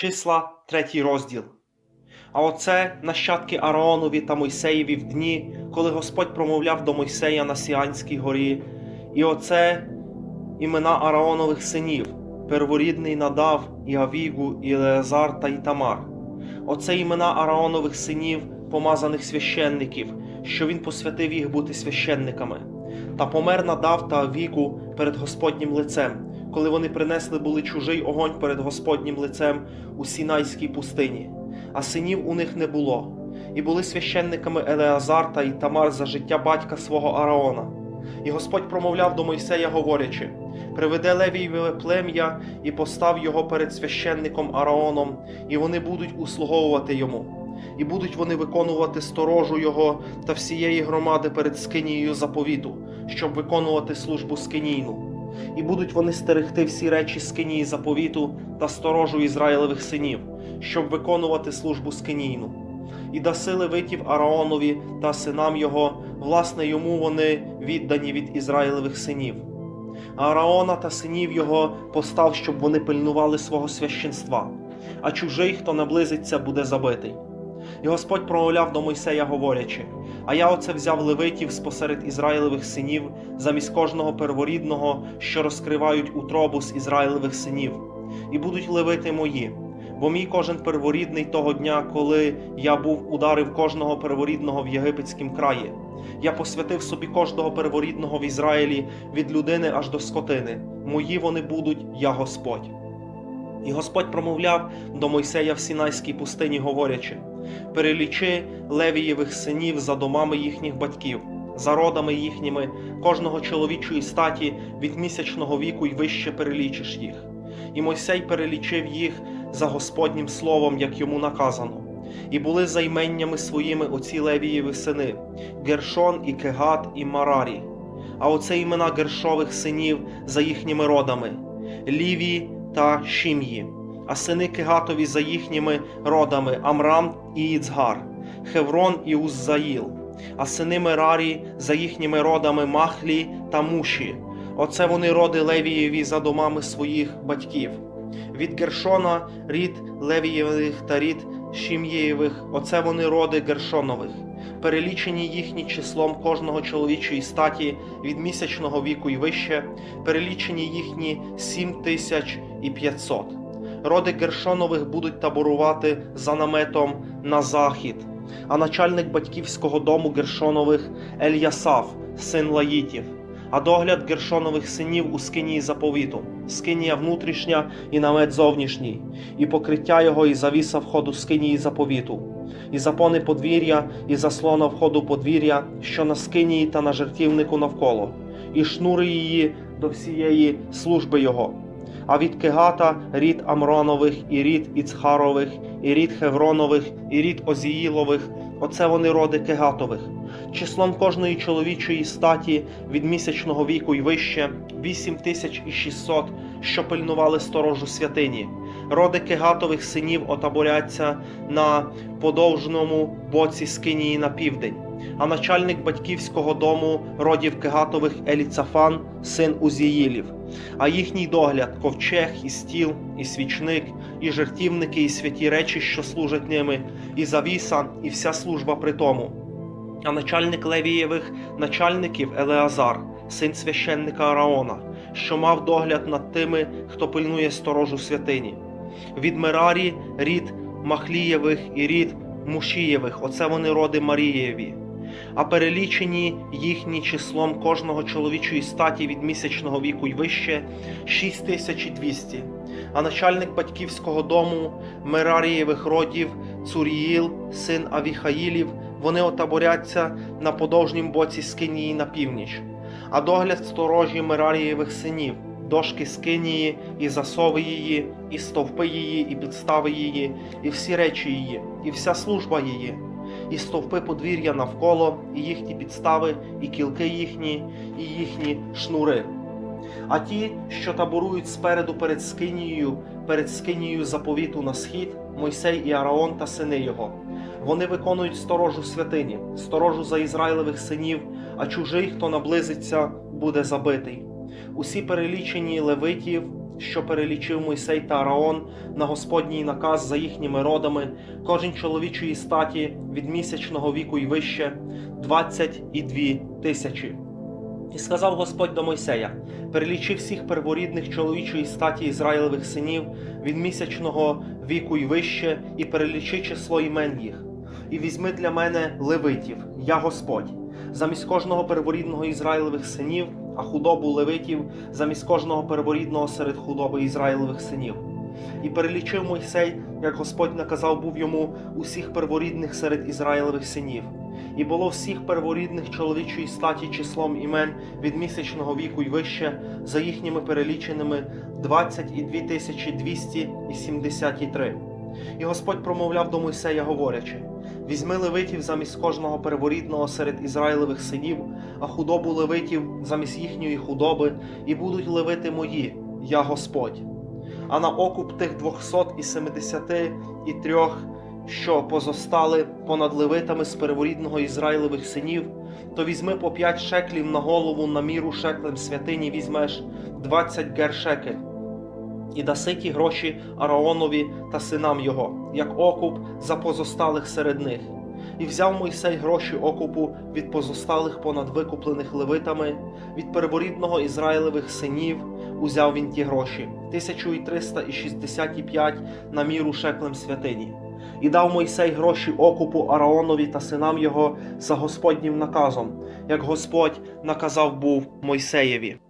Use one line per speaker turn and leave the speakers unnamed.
Числа, третій розділ. А оце нащадки Ааронові та Мойсеєві в дні, коли Господь промовляв до Мойсея на Сіанській горі. І оце імена Ааронових синів, перворідний Надав, і Авігу, і Елеазар та Ітамар. Оце імена Ааронових синів, помазаних священників, що він посвятив їх бути священниками. Та помер Надав та Авігу перед Господнім лицем, коли вони принесли були чужий огонь перед Господнім лицем у Сінайській пустині, а синів у них не було. І були священниками Елеазар та Ітамар за життя батька свого Араона. І Господь промовляв до Мойсея, говорячи: Приведе Левієве плем'я і постав його перед священником Араоном, і вони будуть услуговувати йому. І будуть вони виконувати сторожу його та всієї громади перед скинією заповіту, щоб виконувати службу скинійну. І будуть вони стерегти всі речі скинії заповіту та сторожу Ізраїлевих синів, щоб виконувати службу скинійну. І даси левитів Араонові та синам його, власне, йому вони віддані від Ізраїлевих синів. Араона та синів його постав, щоб вони пильнували свого священства, а чужий, хто наблизиться, буде забитий. І Господь промовляв до Мойсея, говорячи: А я оце взяв левитів спосеред Ізраїлевих синів, замість кожного перворідного, що розкривають утробу з Ізраїлевих синів, і будуть левити мої. Бо мій кожен перворідний того дня, коли я був ударив кожного перворідного в єгипетськім краї. Я посвятив собі кожного перворідного в Ізраїлі від людини аж до скотини. Мої вони будуть, я Господь. І Господь промовляв до Мойсея в Сінайській пустині, говорячи: перелічи левієвих синів за домами їхніх батьків, за родами їхніми, кожного чоловічої статі від місячного віку й вище перелічиш їх. І Мойсей перелічив їх за Господнім словом, як йому наказано. І були за іменнями своїми оці Левієві сини Гершон і Кегат і Марарі. А оце імена Гершових синів за їхніми родами Ліві та Шім'ї, а сини Кегатові за їхніми родами Амрам і Іцгар, Хеврон і Уззаїл, а сини Мерарі за їхніми родами Махлі та Муші. Оце вони роди Левієві за домами своїх батьків. Від Гершона рід Левієвих та рід Шім'єєвих, оце вони роди Гершонових, перелічені їхні числом кожного чоловічої статі від місячного віку й вище, перелічені їхні сім тисяч і п'ятсот. Роди Гершонових будуть таборувати за наметом на захід, а начальник батьківського дому Гершонових Ельясав, син Лаїтів, а догляд Гершонових синів у скинії заповіту, скинія внутрішня і намет зовнішній, і покриття його, і завіса входу скинії заповіту, і запони подвір'я, і заслона входу подвір'я, що на скинії та на жертівнику навколо, і шнури її до всієї служби його. А від Кегата рід Амронових, і рід Іцхарових, і рід Хевронових, і рід Озіїлових. Оце вони роди Кегатових. Числом кожної чоловічої статі від місячного віку й вище 8600, що пильнували сторожу святині. Роди Кегатових синів отаборяться на подовжному боці Скинії на південь. А начальник батьківського дому родів Кегатових Еліцафан, син Узіїлів, а їхній догляд ковчег, і стіл, і свічник, і жертівники, і святі речі, що служать ними, і завіса, і вся служба при тому. А начальник Левієвих начальників Елеазар, син священника Араона, що мав догляд над тими, хто пильнує сторожу святині. Від Мерарі рід Махлієвих і рід Мушієвих, оце вони роди Марієві. А перелічені їхні числом кожного чоловічої статі від місячного віку й вище 6200. А начальник батьківського дому Мерарієвих родів Цуріїл, син Авіхаїлів, вони отаборяться на подовжнім боці Скинії на північ, а догляд сторожі Мерарієвих синів, дошки Скинії, і засови її, і стовпи її, і підстави її, і всі речі її, і вся служба її, і стовпи подвір'я навколо, і їхні підстави, і кілки їхні, і їхні шнури. А ті, що таборують спереду перед Скинією, перед Скинією заповіту на схід, Мойсей і Араон та сини його. Вони виконують сторожу святині, сторожу за Ізраїлевих синів, а чужий, хто наблизиться, буде забитий. Усі перелічені левитів що перелічив Мойсей та Араон на Господній наказ за їхніми родами, кожен чоловічої статі від місячного віку й вище двадцять і дві тисячі. І сказав Господь до Мойсея: перелічи всіх перворідних чоловічої статі Ізраїлевих синів від місячного віку й вище, і перелічи число імен їх. І візьми для мене левитів, я Господь, замість кожного перворідного Ізраїлевих синів, а худобу левитів замість кожного перворідного серед худоби Ізраїлевих синів. І перелічив Мойсей, як Господь наказав був йому усіх перворідних серед Ізраїлевих синів. І було всіх перворідних чоловічої статі числом імен від місячного віку й вище, за їхніми переліченими 22 тисячі 273. І Господь промовляв до Мойсея, говорячи: Візьми левитів замість кожного перворідного серед Ізраїлевих синів, а худобу левитів замість їхньої худоби, і будуть левити мої, я Господь. А на окуп тих двохсот і семидесяти і трьох, що позостали понад левитами з перворідного Ізраїлевих синів, то візьми по п'ять шеклів на голову на міру шеклем святині візьмеш двадцять гершекель. І даси ті гроші Араонові та синам його, як окуп за позосталих серед них. І взяв Мойсей гроші окупу від позосталих понад викуплених левитами, від перворідного Ізраїлевих синів узяв він ті гроші, тисячу і триста і шістдесят і п'ять на міру шеклем святині. І дав Мойсей гроші окупу Араонові та синам його за Господнім наказом, як Господь наказав був Мойсеєві.